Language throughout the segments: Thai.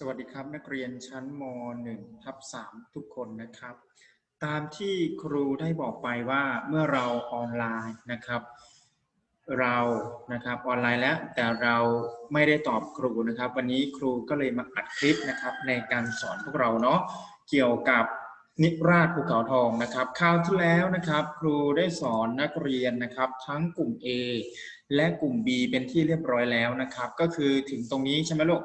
สวัสดีครับ นักเรียนชั้นม .1 ทับ3ทุกคนนะครับ ตามที่ครูได้บอกไปว่าเมื่อเราออนไลน์นะครับ เรานะครับออนไลน์แล้ว แต่เราไม่ได้ตอบครูนะครับ วันนี้ครูก็เลยมาอัดคลิปนะครับ ในการสอนพวกเราเนาะเกี่ยวกับนิราชภูเขาทองนะครับคราวที่แล้วนะครับ ครูได้สอนนักเรียนนะครับ ทั้งกลุ่ม A และกลุ่ม B เป็นที่เรียบร้อยแล้วนะครับ ก็คือถึงตรงนี้ใช่ไหมลูก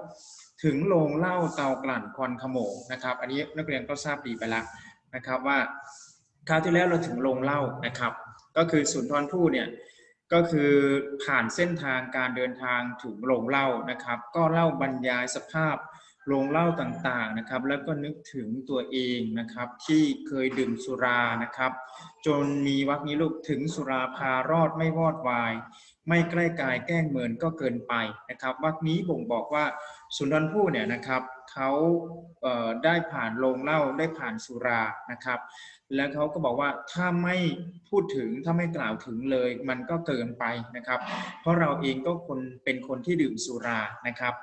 ถึงโรงเล้าเตากลั่นควันขโมงนะครับ อันนี้นักเรียนก็ทราบดีไปแล้วนะครับว่าคราวที่แล้วเราถึงโรงเล้านะครับ ก็คือสุนทรภู่เนี่ยก็คือผ่านเส้นทางการเดินทางถึงโรงเล้านะครับ ก็เล่าบรรยายสภาพโรงเล้าต่างๆนะครับ แล้วก็นึกถึงตัวเองนะครับ ที่เคยดื่มสุรานะครับ จนมีวรรคนี้ลูกถึงสุราพารอดไม่วอดวาย ไม่ใกล้กายแกล้งเมินก็เกินไปนะครับวรรคนี้บ่งบอกว่าสุนทรภู่เนี่ยนะครับเขาเได้ผ่านโรงเล่าได้ผ่านสุรานะครับ แล้วเขาก็บอกว่าถ้าไม่พูดถึงถ้าไม่กล่าวถึงเลยมันก็เกินไปนะครับ เพราะเราเองก็คนเป็นคนที่ดื่มสุรานะครับ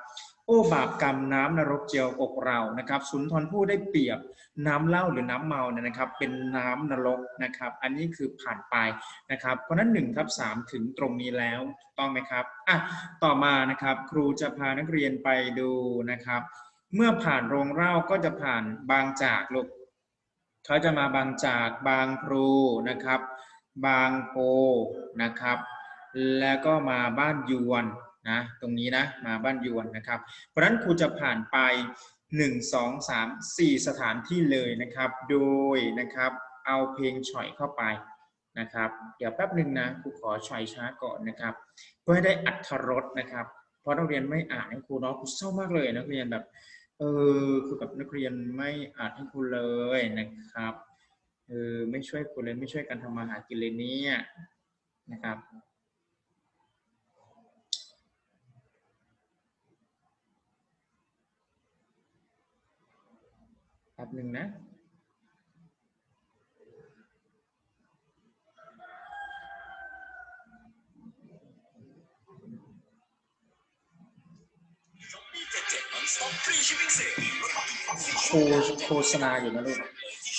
โอ้บาปกรรมน้ำนรกเจียวอกเรานะครับสุนทรภู่ได้เปรียบน้ำเหล้าหรือน้ำเมาเนี่ยนะครับ เป็นน้ำนรกนะครับ อันนี้คือผ่านไปนะครับ เพราะนั้น1ทับ3ถึงตรงนี้แล้วถูกต้องไหมครับอะต่อมานะครับครูจะพานักเรียนไปดูนะครับ เมื่อผ่านโรงเล้าก็จะผ่านบางจากลูกเขาจะมาบางจากบางพลูนะครับ บางโพนะครับ แล้วก็มาบ้านยวน นะตรงนี้นะมาบ้านยวนนะครับ เพราะนั้นครูจะผ่านไป 1 2 3 4 สถานที่เลยนะครับ โดยนะครับเอาเพลงฉ่อยเข้าไปนะครับ เดี๋ยวแป๊บหนึ่งนะครูขอฉ่อยช้าก่อนนะครับ เพื่อให้ได้อัธรสนะครับ เพราะนักเรียนไม่อ่านให้ครูเนาะครูเศร้ามากเลยนักเรียนแบบเออคือแบบนักเรียนไม่อ่านให้ครูเลยนะครับเออไม่ช่วยครูเลยไม่ช่วยกันทำมาหากินเลยเนี่ยนะครับ แป๊บหนึ่งนะโฆโฆษณาอยู่นะลูก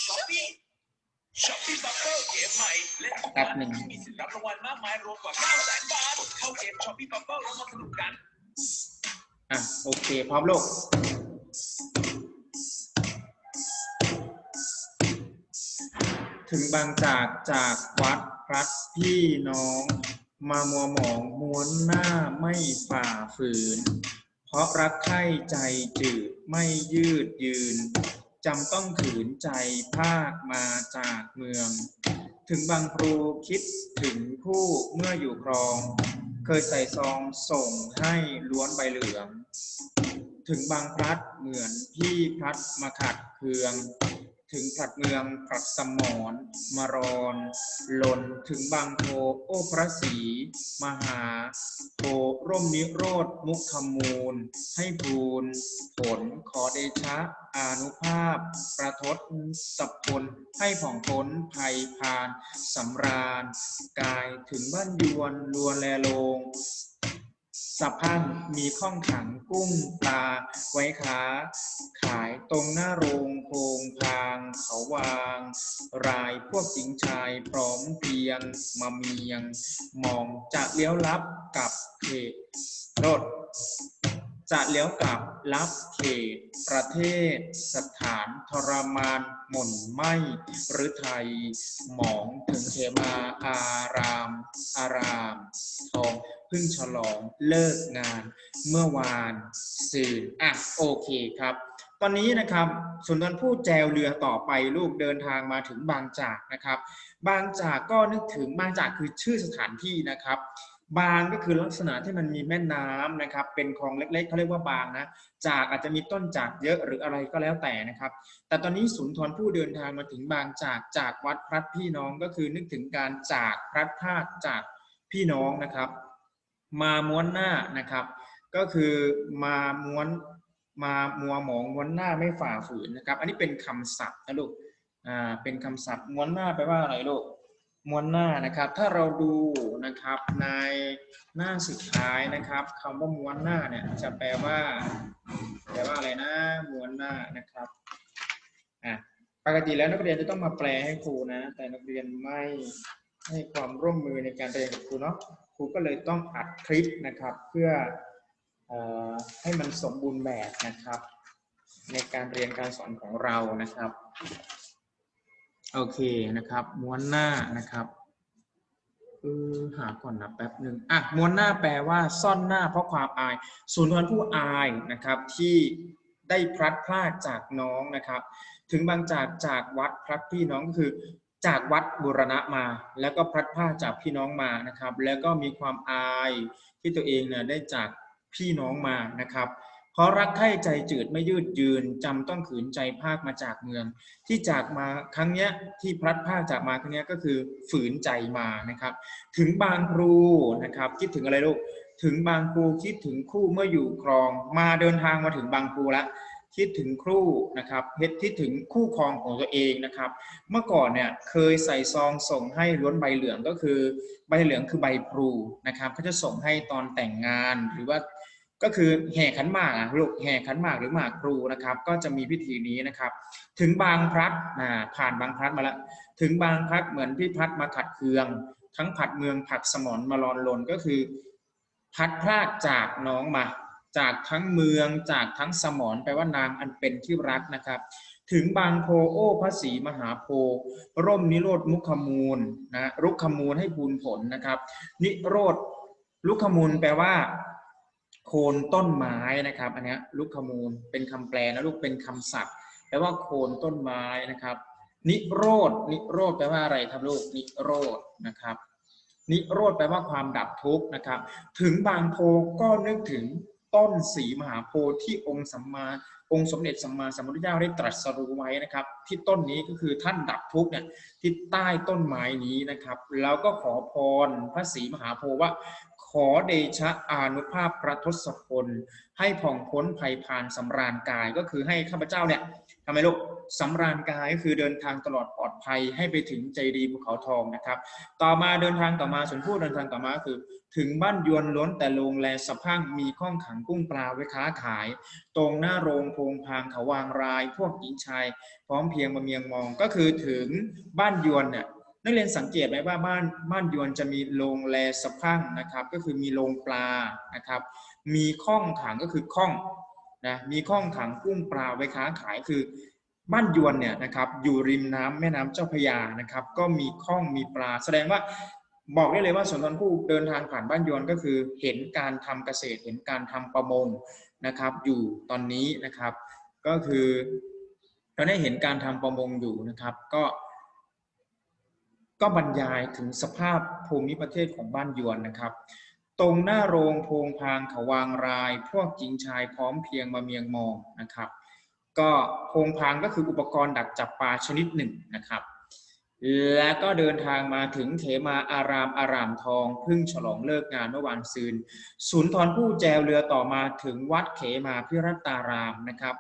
ช้อปปี้บัฟเฟอร์เกมใหม่เล่นแป๊บหนึ่งมีสิทธิ์รับรางวัลมากมายรวมกว่า9แสนบาท เข้าเกมช้อปปี้บัฟเฟอร์แล้วมาสนุกกัน อะ โอเค พร้อมลูก ถึงบางจากจากวัดพัดพี่น้อง มามัวหมองม้วนหน้าไม่ฝ่าฝืน เพราะรักใคร่ใจจืดไม่ยืดยืนจำต้องขืนใจภาคมาจากเมือง ถึงบางครูคิดถึงผู้เมื่ออยู่ครอง เคยใส่ซองส่งให้ล้วนใบเหลือง ถึงบางพลัดเหมือนพี่พลัดมาขัดเคือง ถึงผลัดเมืองผลัดสมอนมารอนหล่นถึงบางโพโอพระศรีมหาโพร่มนิโรธมุขมูล ให้ภูลผลขอเดชะอานุภาพ ประทศสัพพลให้ผ่องพ้นภัยพานสำราญ กายถึงบ้านยวนลวนแลลง สัพังมีข้องขังกุ้งปลาไว้ค้า ขายตรงหน้าโรงโคงพาง เขาวาง รายพวกหญิงชายพร้อมเพียงมาเมียง มองจะเลี้ยวลับกับเขตรถ จะเลี้ยวกลับลับเขตประเทศ สถานทรมานหม่นไหมหรือไทย หมองถึงเขมาอาราม อารามทองพิ่งฉลองเลิกงานเมื่อวานสื่ออะโอเคครับ ตอนนี้นะครับสุนทรภู่แจวเรือต่อไปลูกเดินทางมาถึงบางจากนะครับ บางจากก็นึกถึงบางจากคือชื่อสถานที่นะครับ บางก็คือลักษณะที่มันมีแม่น้ำนะครับ เป็นคลองเล็กๆเขาเรียกว่าบางนะ จากอาจจะมีต้นจากเยอะหรืออะไรก็แล้วแต่นะครับ แต่ตอนนี้สุนทรภู่เดินทางมาถึงบางจากจากวัดพลัดพี่น้องก็คือนึกถึงการจากพลัดพรากจากพี่น้องนะครับ มาม้วนหน้านะครับ ก็คือมาม้วนมามัวหมองม้วนหน้าไม่ฝ่าฝืนนะครับ อันนี้เป็นคำศัพท์นะลูกอ่าเป็นคำศัพท์ม้วนหน้าแปลว่าอะไรลูก ม้วนหน้านะครับ ถ้าเราดูนะครับในหน้าสุดท้ายนะครับคำว่าม้วนหน้าเนี่ยจะแปลว่าแปลว่าอะไรนะม้วนหน้านะครับอะปกติแล้วนักเรียนจะต้องมาแปลให้ครูนะ แต่นักเรียนไม่ให้ความร่วมมือในการเรียนกับครูเนาะครูก็เลยต้องอัดคลิปนะครับ เพื่อเออให้มันสมบูรณ์แบบนะครับ ในการเรียนการสอนของเรานะครับ โอเคนะครับ ม้วนหน้านะครับเออหาก่อนนะแป๊บหนึ่งอะม้วนหน้าแปลว่าซ่อนหน้าเพราะความอายศูนย์ทวนผู้อายนะครับที่ได้พลัดพรากจากน้องนะครับ ถึงบางจากจากวัดพลัดพี่น้องก็คือจากวัดบุรณะมา แล้วก็พลัดพรากจากพี่น้องมานะครับ แล้วก็มีความอายที่ตัวเองเนี่ยได้จากพี่น้องมานะครับ ราะรักใคร่ใจจืดไม่ยืดยืนจำต้องขืนใจภาคมาจากเมือง ที่จากมาครั้งเนี้ยที่พลัดพรากจากมาครั้งเนี้ยก็คือฝืนใจมานะครับ ถึงบางครูนะครับคิดถึงอะไรลูกถึงบางครูคิดถึงคู่เมื่ออยู่ครอง มาเดินทางมาถึงบางครูแล้วคิดถึงครูนะครับเฮ็ดคิดถึงคู่ครองของตัวเองนะครับ เมื่อก่อนเนี่ยเคยใส่ซองส่งให้ล้วนใบเหลืองก็คือ ใบเหลืองคือใบพลูนะครับเขาจะส่งให้ตอนแต่งงานหรือว่า ก็คือแห่ขันหมากอะลูกแห่ขันหมากหรือหมากพลูนะครับ ก็จะมีพิธีนี้นะครับ ถึงบางพลัดอ่าผ่านบางพลัดมาแล้วถึงบางพลัดเหมือนพี่พัดมาขัดเคือง ทั้งผัดเมืองผัดสมรมาลอนลนก็คือพัดพลากจากน้องมา จากทั้งเมืองจากทั้งสมรแปลว่านางอันเป็นที่รักนะครับ ถึงบางโพโอ้พระศรีมหาโพร่มนิโรธมุขมูลนะรุกขมูลให้พูนผลนะครับ นิโรธลุกขมูลแปลว่า โคนต้นไม้นะครับ อันนี้ลุกขมูลเป็นคำแปลนะลูกเป็นคำศัพท์แปลว่าโคนต้นไม้นะครับ นิโรธนิโรธแปลว่าอะไรครับลูกนิโรธนะครับ นิโรธแปลว่าความดับทุกข์นะครับ ถึงบางโพก็นึกถึงต้นสีมหาโพธิ์ที่องค์สัมมาองค์สมเด็จสัมมาสัมพุทธเจ้าได้ตรัสรู้ไว้นะครับ ที่ต้นนี้ก็คือท่านดับทุกข์เนี่ยที่ใต้ต้นไม้นี้นะครับ แล้วก็ขอพรพระศรีมหาโพธิ์ว่า ขอเดชะอานุภาพพระทศพล ให้ผ่องพ้นภัยพานสำราญกายก็คือให้ข้าพเจ้าเนี่ยทำไมลูกสำราญกายก็คือเดินทางตลอดปลอดภัยให้ไปถึงใจดีภูเขาทองนะครับ ต่อมาเดินทางต่อมาส่วนผู้เดินทางต่อมาก็คือ ถึงบ้านยวนล้นแต่โรงแลสะพังมีข้องขังกุ้งปลาไว้ค้าขาย ตรงหน้าโรงโพงพางเขาวางราย พวกหญิงชาย พร้อมเพียงมาเมียงมองก็คือถึงบ้านยวนเนี่ย นักเรียนสังเกตไหมว่าบ้านบ้านยวนจะมีโรงแลสะพังนะครับ ก็คือมีโรงปลานะครับ มีข้องขังก็คือข้องนะมีข้องขังกุ้งปลาไว้ค้าขายคือบ้านยวนเนี่ยนะครับอยู่ริมน้ำแม่น้ำเจ้าพยานะครับ ก็มีข้องมีปลา แสดงว่าบอกได้เลยว่าสนทนผู้เดินทางผ่านบ้านยวนก็คือ เห็นการทำเกษตรเห็นการทำประมงนะครับ อยู่ตอนนี้นะครับ ก็คือเราได้เห็นการทำประมงอยู่นะครับ ก็ ก็บรรยายถึงสภาพภูมิประเทศของบ้านยวนนะครับ ตรงหน้าโรงโพงพางขวางราย พวกหญิงชายพร้อมเพียงมาเมียงมองนะครับ ก็โพงพางก็คืออุปกรณ์ดักจับปลาชนิดหนึ่งนะครับและก็เดินทางมาถึงเขมาอารามอารามทองพึ่งฉลองเลิกงานเมื่อวานซืนศูนย์ทรผู้แจวเรือต่อมาถึงวัดเขมาพิรัตารามนะครับ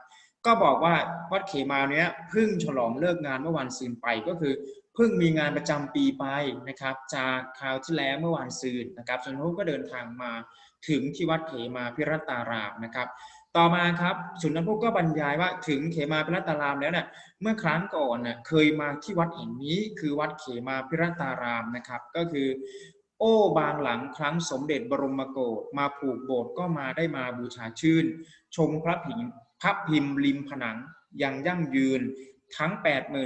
ก็บอกว่าวัดเขมาเนี้ยพึ่งฉลองเลิกงานเมื่อวานซืนไปก็คือ พิ่งมีงานประจำปีไปนะครับ จากคราวที่แล้วเมื่อวานซืนนะครับส่วนพวกก็เดินทางมาถึงที่วัดเขมาพิรัตารามนะครับ ต่อมาครับสุนทรภู่ก็บรรยายว่าถึงเขมาพิรัตารามแล้วเนี่ยเมื่อครั้งก่อนน่ะเคยมาที่วัดแห่งนี้ คือวัดเขมาพิรัตารามนะครับ ก็คือ โอ้บางหลังครั้งสมเด็จบรมโกศมาผูกโบสถ์ก็มาได้มาบูชาชื่น ชมพระพิมพ์พระพิมพ์ริมผนังยังยั่งยืนทั้ง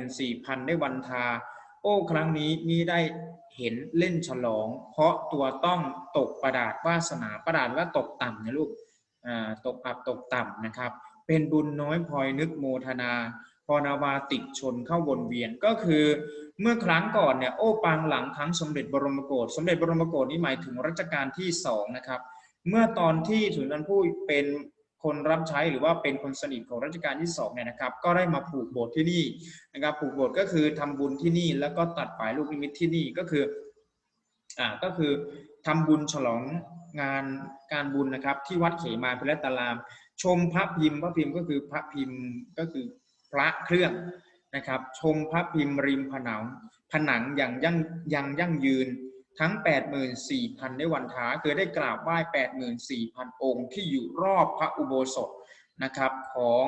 84,000 ได้วันทา โอ้ครั้งนี้มีได้เห็นเล่นฉลอง เพราะตัวต้องตกประดาษวาสนาประดาษว่าตกต่ำนะลูกตกอับตกต่ำนะครับ เป็นบุญน้อยพลอยนึกโมทนาพอนาวาติดชนเข้าวนเวียนก็คือเมื่อครั้งก่อนเนี่ยโอ้ปางหลังครั้งสมเด็จบรมโกศสมเด็จบรมโกศนี่หมายถึงรัชกาลที่สองนะครับ เมื่อตอนที่สุนทรภู่เป็น คนรับใช้หรือว่าเป็นคนสนิทของรัชกาลที่สองเนี่ยนะครับ ก็ได้มาผูกโบสถ์ที่นี่นะครับผูกโบสถ์ก็คือทำบุญที่นี่ แล้วก็ตัดฝายลูกนิมิตที่นี่ก็คืออ่าก็คือทำบุญฉลองงานการบุญนะครับ ที่วัดเขมาพิรัตาราม ชมพระพิมพ์พระพิมพ์ก็คือพระพิมพ์ก็คือพระเครื่องนะครับ ชมพระพิมพ์ริมผนังผนังอย่างยั่งยังยั่งยืน ทั้ง 84,000ได้วันท้าคือได้กราบไหว้ 84,000 องค์ที่อยู่รอบพระอุโบสถนะครับของ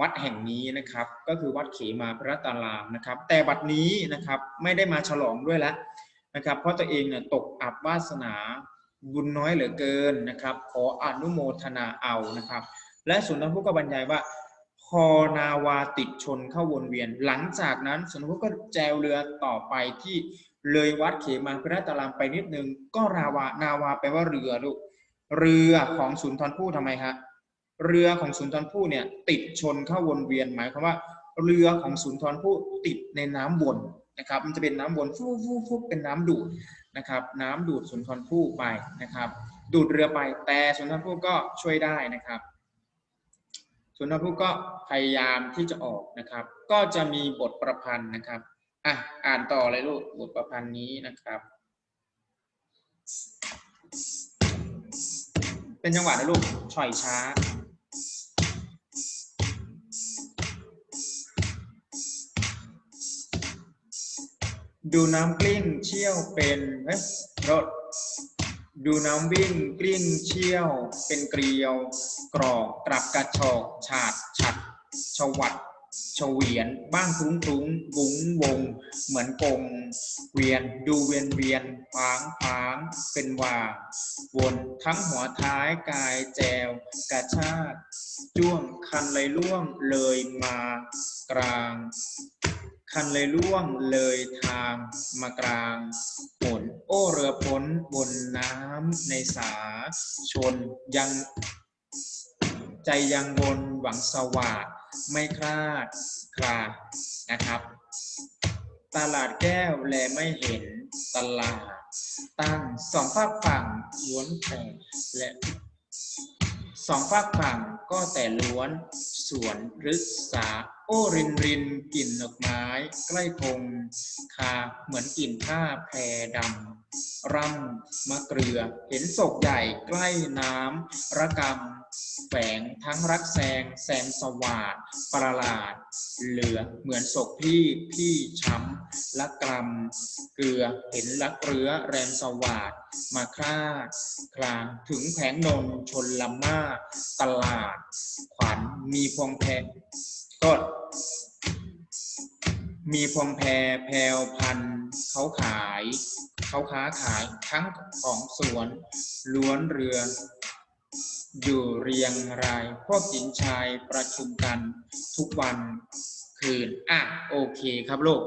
วัดแห่งนี้นะครับก็คือวัดเขมาพระตารามนะครับ แต่บัดนี้นะครับไม่ได้มาฉลองด้วยแล้วนะครับ เพราะตัวเองเนี่ยตกอับวาสนาบุญน้อยเหลือเกินนะครับ ขออนุโมทนาเอานะครับ และสุนทรภู่ก็บรรยายว่าพอนาวาติดชนเข้าวนเวียน หลังจากนั้นสุนทรภู่ก็แจวเรือต่อไปที่ เลยวัดเขมาพระตารามไปนิดนึง ก็ราวานาวาแปลว่าเรือลูกเรือของสุนทรภู่ทำไมฮะเรือของสุนทรภู่เนี่ย ติดชนเข้าวนเวียนหมายความว่า เรือของสุนทรภู่ติดในน้ำวนนะครับ มันจะเป็นน้ำวนฟูฟูฟูเป็นน้ำดูดนะครับ น้ำดูดสุนทรภู่ไปนะครับ ดูดเรือไปแต่สุนทรภู่ก็ช่วยได้นะครับสุนทรภู่ก็พยายามที่จะออกนะครับ ก็จะมีบทประพันธ์นะครับ อะอ่านต่อเลยลูกบทประพันธ์นี้นะครับ เป็นจังหวะนะลูกฉ่อยช้า ดูน้ำกลิ้งเชี่ยวเป็นเฮ้ยรถดูน้ำวิ่งกลิ้งเชี่ยว เป็นเกลียว กรอกกลับกระชอก ฉาดฉัดชวัด เฉวียน บ้างทุ้งทุ้งวุ้งวง เหมือนกงเวียน ดูเวียนเวียนพางพางเป็นว่าวนทั้งหัวท้ายกายแจว กระชากจ้วงคันเลยล่วงเลยมากลาง คันเลยล่วงเลยทางมากลางฝนโอ้เรือพ้นบนน้ำในสา ชนยัง ใจยังวนหวังสวาด ไม่คลาดคลาดนะครับ ตลาดแก้วแลไม่เห็นตลาด ตั้งสองฝากฝั่งล้วนแต่และสองฝากฝั่งก็แต่ล้วนสวนรึษา โอ้รินรินกลิ่นดอกไม้ ใกล้พงคาเหมือนกลิ่นผ้าแพรดำ ร่ำมะเกลือ เห็นศกใหญ่ใกล้น้ำระกำ แฝงทั้งรักแซงแสงสวาดประหลาด เหลือเหมือนศกพี่พี่ช้ำละกรำเกลือเห็นละเกลือแรมสวาดมาคลาดคลางถึงแผงนนชนละมาตลาด ขวัญมีพวงแพก็มีพวงแพแพวพันเขาขาย เขาค้าขายทั้งของสวน ล้วนเรือ อยู่เรียงราย พวกหญิงชายประชุมกันทุกวันคืน อะ โอเคครับลูก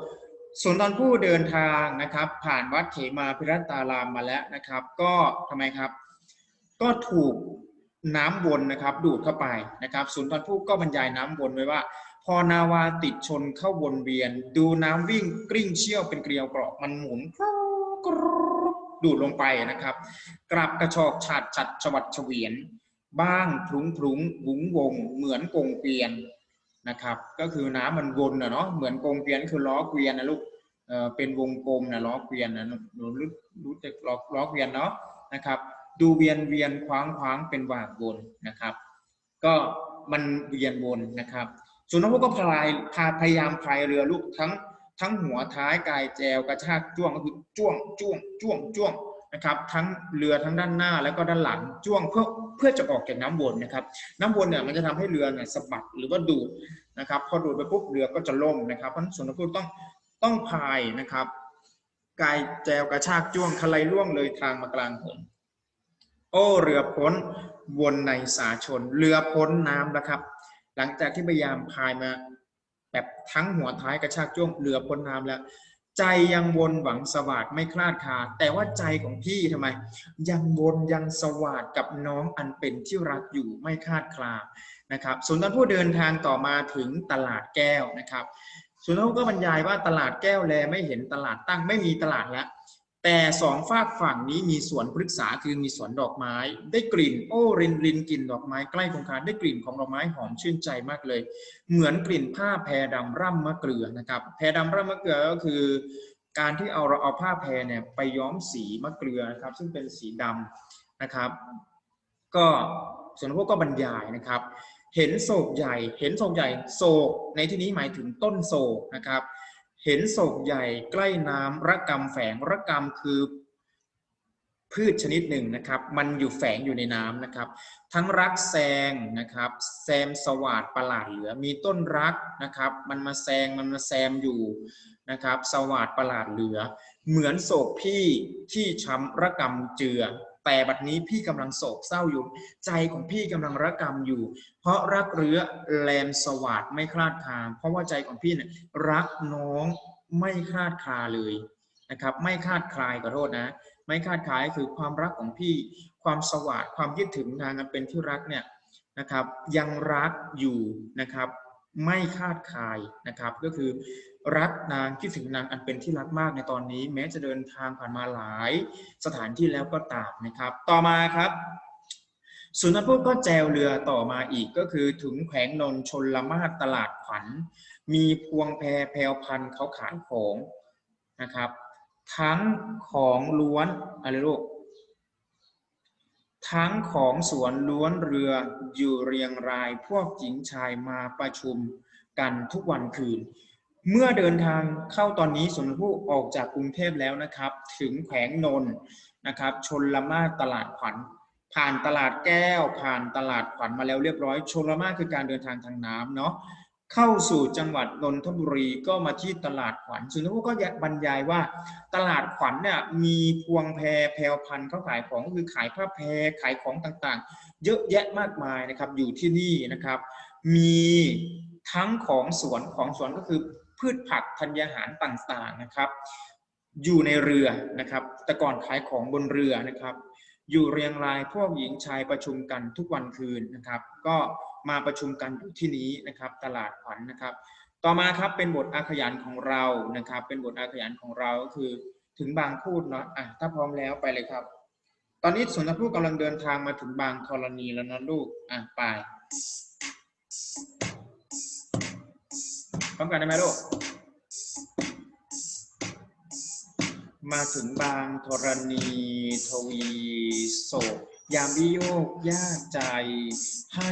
ส่วนตอนผู้เดินทางนะครับ ผ่านวัดเขมาพิรัตตารามมาแล้วนะครับ ก็ทำไมครับ ก็ถูกน้ำวนนะครับ ดูดเข้าไปนะครับสุนทรภู่ก็บรรยายน้ำวนไว้ว่า พอนาวาติดชนเข้าวนเวียน ดูน้ำวิ่งกลิ้งเชี่ยวเป็นเกลียวเกราะมันหมุนดูดลงไปนะครับ กลับกระชอกฉาดฉัดฉวัดเฉวียน บ้างพรุ้งพรุ้งวุ้งวง เหมือนกงเกวียนนะครับ ก็คือน้ำมันวนนะเนาะเหมือนกงเกวียนคือล้อเกวียนนะลูกเออเป็นวงกลมนะล้อเกวียนนะหนูรู้รู้จักล้อล้อเกวียนเนาะนะครับ ดูเวียนเวียนคว้างคว้างเป็นว่างวนนะครับ ก็มันเวียนวนนะครับสุนทรภู่ก็พลายพาพยายามพายเรือลูกทั้งทั้งหัวท้ายกายแจวกระชากจ้วงก็คือจ้วงจ้วงจ้วงจ้วง นะครับทั้งเรือทั้งด้านหน้าแล้วก็ด้านหลังจ้วงเพื่อเพื่อจะออกจากน้ำวนนะครับ น้ำวนเนี่ยมันจะทำให้เรือเนี่ยสะบัดหรือว่าดูดนะครับ พอดูดไปปุ๊บเรือก็จะล่มนะครับเพราะฉะนั้นสุนทรภู่ต้องต้องพายนะครับกายแจวกระชากจ้วงทะไลล่วงเลยทางมากลางหนโอ้เรือพ้นวนในสาชน เรือพ้นน้ำนะครับ หลังจากที่พยายามพายมา แบบทั้งหัวท้ายกระชากจ้วงเรือพ้นน้ำแล้ว ใจยังวนหวังสวัสดไม่คลาดคาแต่ว่าใจของพี่ทำไม ยังวนยังสวัสดกับน้องอันเป็นที่รักอยู่ไม่คลาดคลานะครับสุนทรภู่เดินทางต่อมาถึงตลาดแก้วนะครับสุนทรภู่ก็บรรยายว่าตลาดแก้วแลไม่เห็นตลาดตั้งไม่มีตลาดแล้ว แต่สองฝากฝั่งนี้มีสวนพฤกษาคือมีสวนดอกไม้ ได้กลิ่น โอ้รินรินกลิ่นดอกไม้ใกล้คงคาได้กลิ่นของดอกไม้หอมชื่นใจมากเลย เหมือนกลิ่นผ้าแพรดำร่ำมะเกลือนะครับ แพรดำร่ำมะเกลือก็คือ การที่เอาเราเอาผ้าแพรเนี่ยไปย้อมสีมะเกลือนะครับ ซึ่งเป็นสีดำนะครับ ก็ส่วนพวกก็บรรยายนะครับ เห็นโศกใหญ่ เห็นโศกใหญ่โศกในที่นี้หมายถึงต้นโศกนะครับ เห็นโศกใหญ่ใกล้น้ำระกำแฝงระกำคือพืชชนิดหนึ่งนะครับ มันอยู่แฝงอยู่ในน้ำนะครับ ทั้งรักแซงนะครับแซมสวัสดประหลาดเหลือ มีต้นรักนะครับ มันมาแซงมันมาแซมอยู่นะครับ สวัสดประหลาดเหลือ เหมือนโศกพี่ที่ช้ำระกำเจือ แต่บัดนี้พี่กำลังโศกเศร้าอยู่ ใจของพี่กำลังระกำอยู่ เพราะรักเรือแลมสวัสดไม่คลาดคลาเพราะว่าใจของพี่เนี่ยรักน้องไม่คลาดคลาเลยนะครับ ไม่คลาดคลายขอโทษนะ ไม่คาดคลายคือความรักของพี่ ความสวัสดความยึดถึงนางอันเป็นที่รักเนี่ยนะครับ ยังรักอยู่นะครับ ไม่คาดคลายนะครับ ก็คือ รักนางคิดถึงนางอันเป็นที่รักมากในตอนนี้ แม้จะเดินทางผ่านมาหลายสถานที่แล้วก็ตามนะครับ ต่อมาครับสุนทรภู่ก็แจวเรือต่อมาอีกก็คือถึงแขวงนนชนละมาศตลาดขวัญ มีพวงแพรแพรวพันเขาขายของนะครับ ทั้งของล้วนอะไรลูกทั้งของสวนล้วนเรืออยู่เรียงรายพวกหญิงชายมาประชุมกันทุกวันคืน เมื่อเดินทางเข้าตอนนี้สุนทรภู่ออกจากกรุงเทพแล้วนะครับ ถึงแขวงนนท์นะครับ ชนละมาตลาดขวัญ ผ่านตลาดแก้ว ผ่านตลาดขวัญมาแล้วเรียบร้อย ชนละมาคือการเดินทางทางน้ำเนาะเข้าสู่จังหวัดนนทบุรีก็มาที่ตลาดขวัญสุนทรภูก็บรรยายว่า ตลาดขวัญเนี่ยมีพวงแพรแพรพันเขาขายของก็คือขายผ้าแพรขายของต่างๆ เยอะแยะมากมายนะครับอยู่ที่นี่นะครับ มีทั้งของสวนของสวนก็คือ พืชผักธัญญาหารต่างๆนะครับ อยู่ในเรือนะครับ แต่ก่อนขายของบนเรือนะครับ อยู่เรียงรายพวกหญิงชายประชุมกันทุกวันคืนนะครับ ก็มาประชุมกันอยู่ที่นี้นะครับ ตลาดขวัญนะครับ ต่อมาครับเป็นบทอาขยานของเรานะครับ เป็นบทอาขยานของเราก็คือถึงบางพูดเนาะอะถ้าพร้อมแล้วไปเลยครับ ตอนนี้สุนทรภู่กำลังเดินทางมาถึงบางธรณีแล้วนะลูกอะไป พร้อมกันได้ไหมลูก มาถึงบางธรณีทวีโศกยามวิโยกยากใจ ให้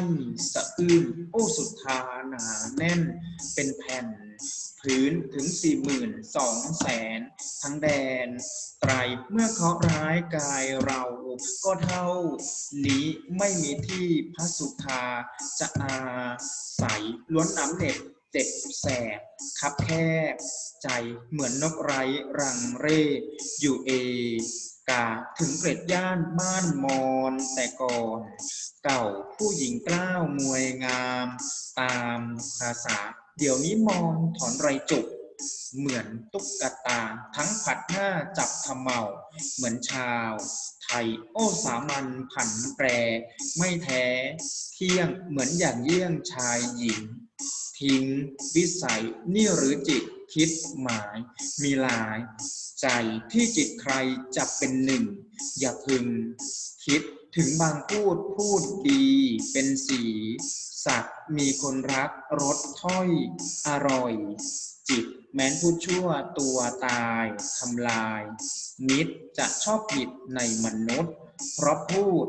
สะอื้นโอ้สุดทาหนาแน่นเป็นแผ่นพื้นถึงสี่หมื่นสองแสนทั้งแดน ไตรเมื่อเคาะร้ายกายเรา ก็เท่า นี้ไม่มีที่พระสุธาจะอาศัยล้วนน้ำเหน็บ เจ็บแสบคับแคบใจเหมือนนกไร้รังเร่อยู่เอกาถึงเกร็ดย่านบ้านมอนแต่ก่อน เก่าผู้หญิงกล้าวมวยงาม ตามภาษา เดี๋ยวนี้มองถอนไรจุก เหมือนตุ๊กตา ทั้งผัดหน้าจับทำเมา เหมือนชาว ไทยโอ้สามัญผันแปร ไม่แท้ เที่ยงเหมือนอย่างเยี่ยงชายหญิง ทิ้ง วิสัยนี่หรือจิตคิดหมาย มีหลาย ใจที่จิตใครจะเป็นหนึ่ง อย่าพึง คิดถึงบางพูดพูดดี เป็นสี สัตว์มีคนรักรสถ้อยอร่อย จิตแม้นพูดชั่วตัวตายทำลาย มิตรจะชอบผิดในมนุษย์ เพราะพูด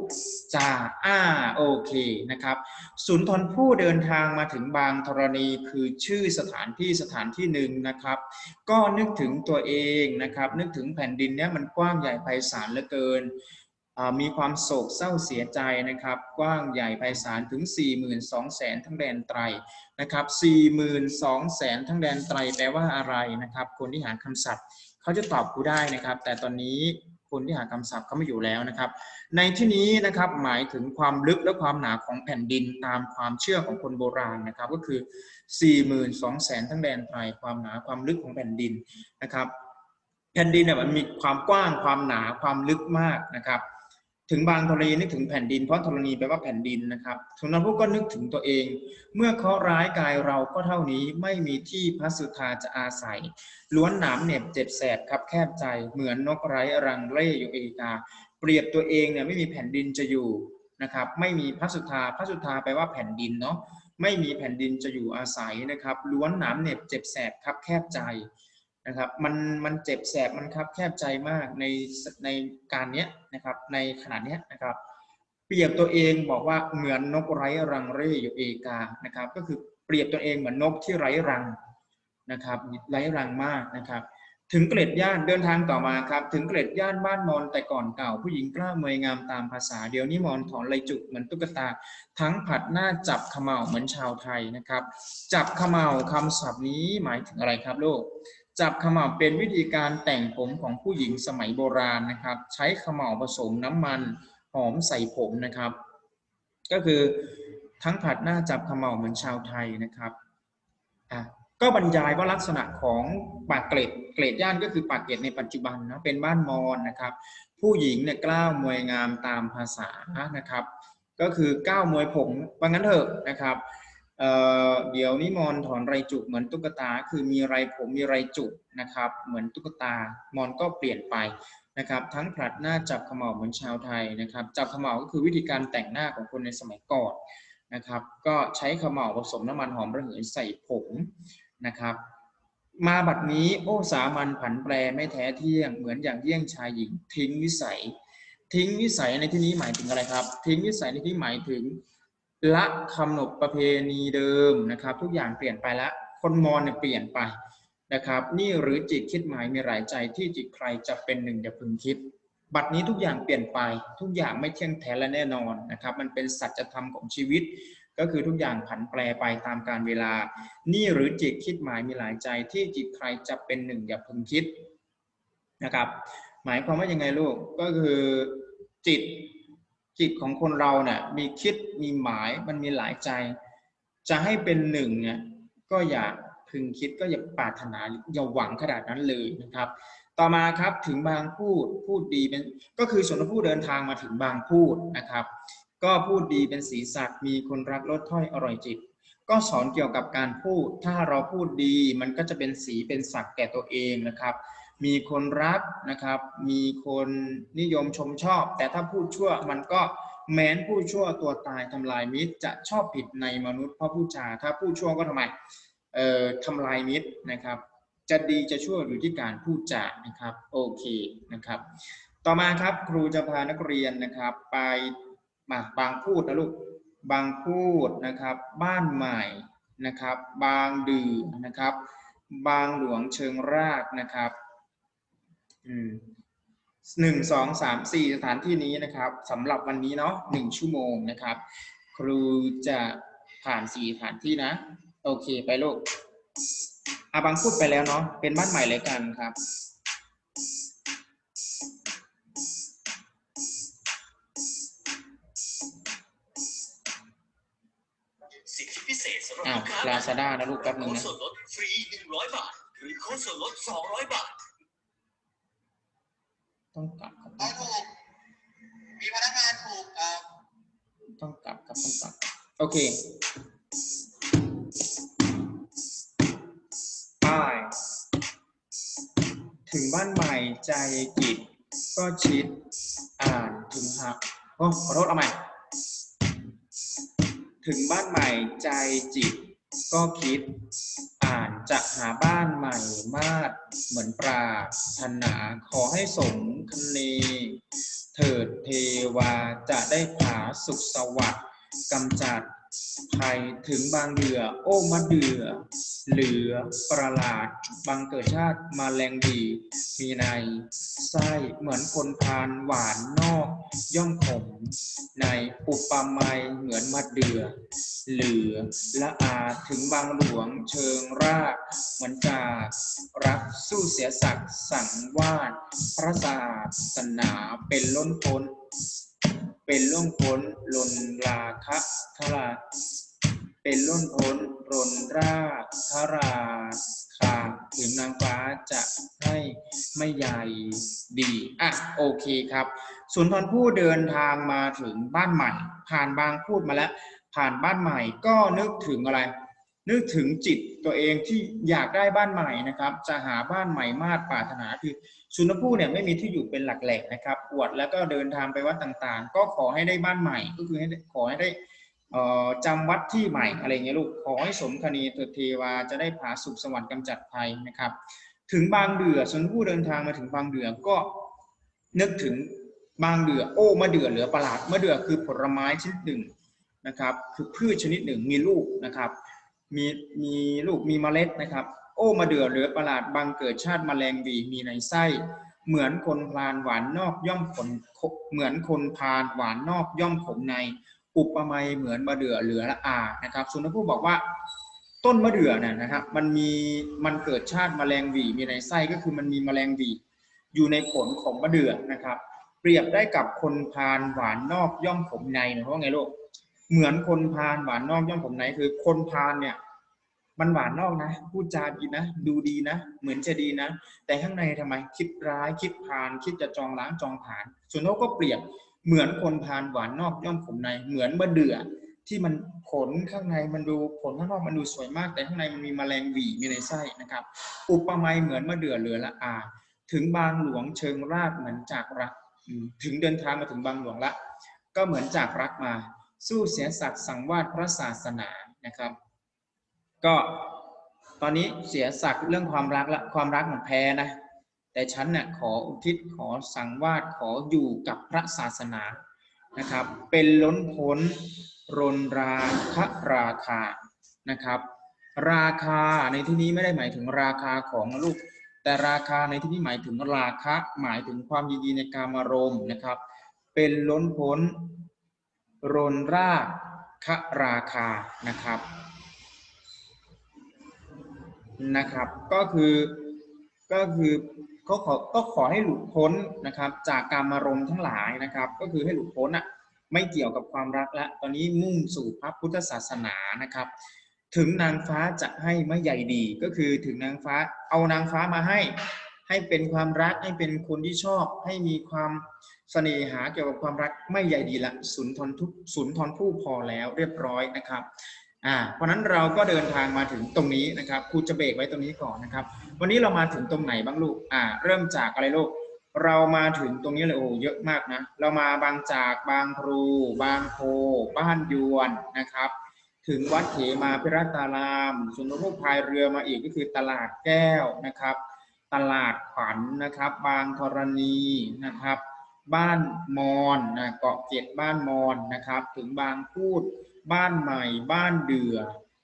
จาอ้าโอเคนะครับสุนทรผู้เดินทางมาถึงบางธรณีคือชื่อสถานที่สถานที่หนึ่งนะครับ ก็นึกถึงตัวเองนะครับ นึกถึงแผ่นดินเนี้ยมันกว้างใหญ่ไพศาลเหลือเกินมีความโศกเศร้าเสียใจนะครับ กว้างใหญ่ไพศาลถึง 42,000แสนทั้งแดนไตรนะครับ 42,000แสนทั้งแดนไตรแปลว่าอะไรนะครับ คนที่หาคำศัพท์เขาจะตอบกูได้นะครับ แต่ตอนนี้ คนที่หาคำศัพท์เขาไม่อยู่แล้วนะครับ ในที่นี้นะครับหมายถึงความลึกและความหนาของแผ่นดินตามความเชื่อของคนโบราณนะครับ ก็คือ 42,000แสนทั้งแดนไทยความหนาความลึกของแผ่นดินนะครับ แผ่นดินเนี่ยมันมีความกว้างความหนาความลึกมากนะครับ ถึงบางธรณีนึกถึงแผ่นดินเพราะธรณีแปลว่าแผ่นดินนะครับสุนทรภู่ก็นึกถึงตัวเอง เมื่อเคราะร้ายกายเราก็เท่านี้ไม่มีที่พระสุธาจะอาศัย ล้วนหนามเหน็บเจ็บแสบครับแคบใจเหมือนนกไร้รังเร่อยู่เอกา เปรียบตัวเองเนี่ยไม่มีแผ่นดินจะอยู่นะครับไม่มีพระสุธาพระสุธาแปลว่าแผ่นดินเนาะไม่มีแผ่นดินจะอยู่อาศัยนะครับ ล้วนหนามเหน็บเจ็บแสบครับแคบใจ นะครับมันมันเจ็บแสบมันครับแคบใจมากในในการเนี้ยนะครับในขนาดเนี้ยนะครับเปรียบตัวเองบอกว่าเหมือนนกไร้รังเร่อยู่เอกานะครับก็คือเปรียบตัวเองเหมือนนกที่ไร้รังนะครับไร้รังมากนะครับ ถึงเกล็ดย่านเดินทางต่อมาครับถึงเกล็ดย่านบ้านมอนแต่ก่อนเก่า ผู้หญิงกล้ามวยงามตามภาษาเดี๋ยวนี้มอนถอนไหลจุกเหมือนตุ๊กตา ทั้งผัดหน้าจับขม่าเหมือนชาวไทยนะครับ จับขม่าคำศัพท์นี้หมายถึงอะไรครับลูก จับขม่าเป็นวิธีการแต่งผมของผู้หญิงสมัยโบราณนะครับ ใช้ขม่าผสมน้ำมันหอมใส่ผมนะครับ ก็คือทั้งผัดหน้าจับขม่าเหมือนชาวไทยนะครับอะก็บรรยายว่าลักษณะของปากเกร็ดเกร็ดย่านก็คือปากเกร็ดในปัจจุบันนะเป็นบ้านมอญนะครับ ผู้หญิงเนี่ยกล้าวมวยงามตามภาษานะครับ ก็คือก้าวมวยผมว่างั้นเถอะนะครับ เเดี๋ยวนี้มอนถอนไรจุกเหมือนตุ๊กตา คือมีไรผมมีไรจุกนะครับ เหมือนตุ๊กตามอนก็เปลี่ยนไปนะครับ ทั้งผลัดหน้าจับขม่าเหมือนชาวไทยนะครับ จับขม่าก็คือวิธีการแต่งหน้าของคนในสมัยก่อนนะครับ ก็ใช้ขม่าผสมน้ำมันหอมระเหยใส่ผมนะครับ มาบัดนี้โอ้สามัญผันแปรไม่แท้เที่ยง เหมือนอย่างเยี่ยงชายหญิงทิ้งวิสัย ทิ้งวิสัยในที่นี้หมายถึงอะไรครับ ทิ้งวิสัยในที่หมายถึง ละคำหนบประเพณีเดิมนะครับ ทุกอย่างเปลี่ยนไปแล้วคนมอญเนี่ยเปลี่ยนไปนะครับ นี่หรือจิตคิดหมายมีหลายใจที่จิตใครจะเป็นหนึ่งอย่าพึงคิด บัดนี้ทุกอย่างเปลี่ยนไป ทุกอย่างไม่เที่ยงแท้และแน่นอนนะครับ มันเป็นสัจธรรมของชีวิต ก็คือทุกอย่างผันแปรไปตามกาลเวลา นี่หรือจิตคิดหมายมีหลายใจที่จิตใครจะเป็นหนึ่งอย่าพึงคิดนะครับ หมายความว่ายังไงลูกก็คือจิต จิตของคนเราเนี่ยมีคิดมีหมายมันมีหลายใจ จะให้เป็นหนึ่งเนี่ยก็อย่าพึงคิดก็อย่าปรารถนาอย่าหวังขนาดนั้นเลยนะครับ ต่อมาครับถึงบางพูดพูดดีเป็นก็คือส่วนผู้เดินทางมาถึงบางพูดนะครับ ก็พูดดีเป็นสีสักดิ์มีคนรักลดถ้อยอร่อยจิต ก็สอนเกี่ยวกับการพูด ถ้าเราพูดดีมันก็จะเป็นสีเป็นศักดิ์แก่ตัวเองนะครับ มีคนรักนะครับ มีคนนิยมชมชอบ แต่ถ้าพูดชั่วมันก็แม้นพูดชั่วตัวตายทำลายมิตร จะชอบผิดในมนุษย์เพราะพูดจาถ้าพูดชั่วก็ทำไมเอ่อทำลายมิตรนะครับ จะดีจะชั่วอยู่ที่การพูดจานะครับโอเคนะครับ ต่อมาครับครูจะพานักเรียนนะครับ ไปมาบางพูดนะลูกบางพูดนะครับ บ้านใหม่นะครับ บางดือนะครับ บางหลวงเชิงรากนะครับ หนึ่งสองสามสี่สถานที่นี้นะครับสำหรับวันนี้เนาะหนึ่งชั่วโมงนะครับ ครูจะผ่านสี่สถานที่นะ โอเคไปลูกอาบางพูดไปแล้วเนาะเป็นบ้านใหม่เลยกันครับสิทธิพิเศษสำหรับอ้าวลูกค้าลาซาด้านะลูกแป๊บนึงโค้ดนะส่วนลดฟรี100บาท หรือโค้ดส่วนลด200บาท ต้องกลับครับเอาถูก มีพนักงานถูกเอ่อต้องกลับครับต้องกลับ โอเค ไป ถึงบ้านใหม่ใจจิตก็ชิด อ่านถึงหักโอ้ขอโทษเอาใหม่ ถึงบ้านใหม่ใจจิต ก็คิด อ่านจะหาบ้านใหม่มาดเหมือนปราถนาขอให้สมคเนเถิดเทวาจะได้ผาสุขสวัสดิ์กำจัด ภัยถึงบางเดือ โอ้มะเดือ เหลือประหลาด บางเกิดชาติมาแรงดี มีใน ไส้เหมือนคนพานหวานนอก ย่อมขม ในอุปมายเหมือนมะเดือ เหลือละอาถึงบางหลวงเชิงราก เหมือนจากรักสู้เสียศักดิ์สังวาสพระศาสนาเป็นล้นพ้น เป็นล้นพ้นลนราคะทราเป็นล้นพ้นรนรากทราคาถึงนางฟ้าจะให้ไม่ใหญ่ดีอะโอเคครับสุนทรภู่เดินทางมาถึงบ้านใหม่ ผ่านบางพูดมาแล้ว ผ่านบ้านใหม่ก็นึกถึงอะไร นึกถึงจิตตัวเองที่อยากได้บ้านใหม่นะครับ จะหาบ้านใหม่มาดปรารถนาคือสุนทรภู่เนี่ยไม่มีที่อยู่เป็นหลักแหล่งนะครับอวดแล้วก็เดินทางไปวัดต่างๆ ก็ขอให้ได้บ้านใหม่ ก็คือให้ขอให้ได้จำวัดที่ใหม่อะไรเงี้ยลูกขอให้สมคณีเถิดเทวาจะได้ผาสุขสวรรค์กำจัดภัยนะครับ ถึงบางเดือสุนทรภู่เดินทางมาถึงบางเดือก็นึกถึงบางเดือโอ้มะเดือเหลือประหลาดมะเดือคือผลไม้ชนิดหนึ่งนะครับ คือพืชชนิดหนึ่งมีลูกนะครับ มีมีลูกมีเมล็ดนะครับ โอ้มะเดือเหลือประหลาดบางเกิดชาติแมลงวีมีในไส้ เหมือนคนพลานหวานนอกย่อมขนเหมือนคนพานหวานนอกย่อมขมใน อุปมาเหมือนมะเดือเหลือละอานะครับสุนทรภู่บอกว่าต้นมะเดื่อเนี่ยนะครับมันมีมันเกิดชาติแมลงวีมีในไส้ก็คือมันมีแมลงวีอยู่ในผลของมะเดื่อนะครับ เปรียบได้กับคนพาลหวานนอกย่อมขมในเพราะว่าไงลูก เหมือนคนพาลหวานนอกย่อมขมในคือ คนพาลเนี่ย มันหวานนอกนะพูดจาดีนะ ดูดีนะ เหมือนจะดีนะ แต่ข้างในทำไมคิดร้ายคิดพาลคิดจะจองล้างจองผานส่วนนกก็เปรียบเหมือนคนพาลหวานนอกย่อมขมใน เหมือนมะเดื่อที่มันผลข้างในมันดูผลข้างนอกมันดูสวยมาก แต่ข้างในมันมีแมลงหวีมีในไส้นะครับ อุปมาเหมือนมะเดื่อเหลือละอา ถึงบางหลวงเชิงรากเหมือนจากรักถึงเดินทางมาถึงบางหลวงละ ก็เหมือนจากรักมา สู้เสียสัตว์สังวาสพระศาสนานะครับ ก็ตอนนี้เสียสักดิ์เรื่องความรักละความรักมันแพ้นะ แต่ฉันเนี่ยขออุทิศขอสังวาสขออยู่กับพระศาสนานะครับ เป็นล้นพ้นรนราคะราคานะครับ ราคาในที่นี้ไม่ได้หมายถึงราคาของลูก แต่ราคาในที่นี้หมายถึงราคะหมายถึงความยินดีในการมารมนะครับ เป็นล้นพ้น รนราคะราคานะครับนะครับ ก็คือก็คือเขาขอก็ขอให้หลุดพ้นนะครับ จากการมารมณ์ทั้งหลายนะครับ ก็คือให้หลุดพ้นอะไม่เกี่ยวกับความรักและตอนนี้มุ่งสู่พระพุทธศาสนานะครับ ถึงนางฟ้าจะให้ไม่ใหญ่ดี ก็คือถึงนางฟ้าเอานางฟ้ามาให้ ให้เป็นความรักให้เป็นคนที่ชอบ ให้มีความเสน่หาเกี่ยวกับความรักไม่ใหญ่ดีละสุนทรทุกสุนทรผู้พอแล้วเรียบร้อยนะครับอ่าเพราะนั้นเราก็เดินทางมาถึงตรงนี้นะครับครูจะเบรกไว้ตรงนี้ก่อนนะครับ วันนี้เรามาถึงตรงไหนบ้างลูกอ่าเริ่มจากอะไรลูกเรามาถึงตรงนี้เลยโอ้เยอะมากนะเรามาบางจากบางพลูบางโพบ้านยวนนะครับ ถึงวัดเขมาพิรัตารามส่วนรูพายเรือมาอีกก็คือตลาดแก้วนะครับ ตลาดขวัญนนะครับ บางธรณีนะครับ บ้านมอนนะเกาะเกร็ดบ้านมอนนะครับ ถึงบางพูด บ้านใหม่ บ้านเดือ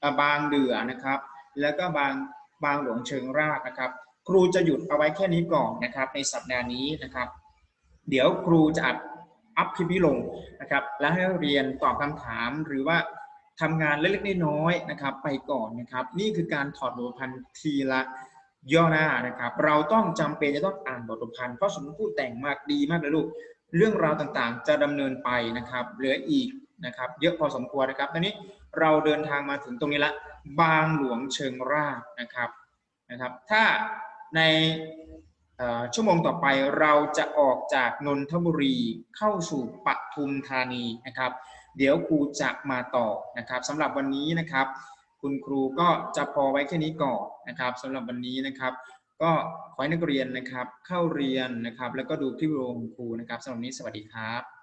อะบางเดือนะครับ แล้วก็บางบางหลวงเชิงรากนะครับ ครูจะหยุดเอาไว้แค่นี้ก่อนนะครับ ในสัปดาห์นี้นะครับ เดี๋ยวครูจะอัดอัพคลิปนี้ลงนะครับ แล้วให้เรียนตอบคำถามหรือว่าทำงานเล็กๆน้อยๆนะครับ ไปก่อนนะครับ นี่คือการถอดบทพันธ์ทีละ ย่อหน้านะครับ เราต้องจำเป็นจะต้องอ่านบทพันธ์เพราะสมมติพูดแต่งมากดีมากเลยลูก เรื่องราวต่างๆ จะดำเนินไปนะครับ เหลืออีกนะครับ เยอะพอสมควรนะครับตอนนี้เราเดินทางมาถึงตรงนี้ละบางหลวงเชิงรากนะครับนะครับ ถ้าในชั่วโมงต่อไปเราจะออกจากนนทบุรีเข้าสู่ปทุมธานีนะครับ เดี๋ยวครูจะมาต่อนะครับสำหรับวันนี้นะครับ คุณครูก็จะพอไว้แค่นี้ก่อนนะครับสำหรับวันนี้นะครับ ก็ขอให้นักเรียนนะครับเข้าเรียนนะครับ แล้วก็ดูคลิปวิดีโอของครูนะครับสำหรับนี้สวัสดีครับ